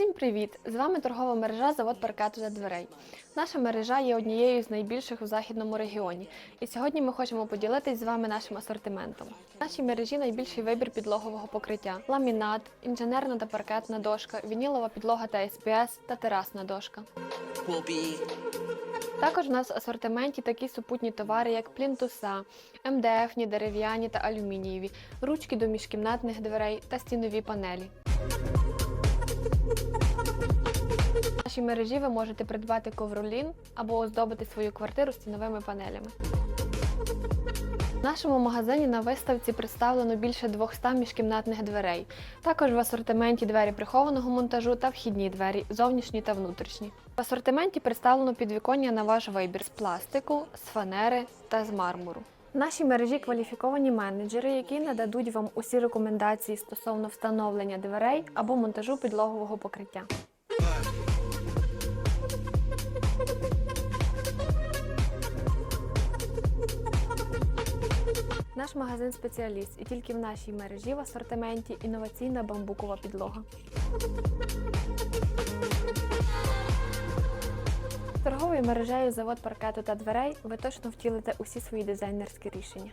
Всім привіт! З вами торгова мережа Завод паркету та дверей. Наша мережа є однією з найбільших у західному регіоні, і сьогодні ми хочемо поділитись з вами нашим асортиментом. В нашій мережі найбільший вибір підлогового покриття: ламінат, інженерна та паркетна дошка, вінілова підлога та СПС та терасна дошка. Також у нас в асортименті такі супутні товари, як плінтуса, МДФні, дерев'яні та алюмінієві, ручки до міжкімнатних дверей та стінові панелі. Нашій мережі ви можете придбати ковролін або оздобити свою квартиру стіновими панелями. В нашому магазині на виставці представлено більше 200 міжкімнатних дверей. Також в асортименті двері прихованого монтажу та вхідні двері, зовнішні та внутрішні. В асортименті представлено підвіконня на ваш вибір з пластику, з фанери та з мармуру. В нашій мережі кваліфіковані менеджери, які нададуть вам усі рекомендації стосовно встановлення дверей або монтажу підлогового покриття. Наш магазин спеціаліст, і тільки в нашій мережі в асортименті інноваційна бамбукова підлога. Торговою мережею завод паркету та дверей ви точно втілите усі свої дизайнерські рішення.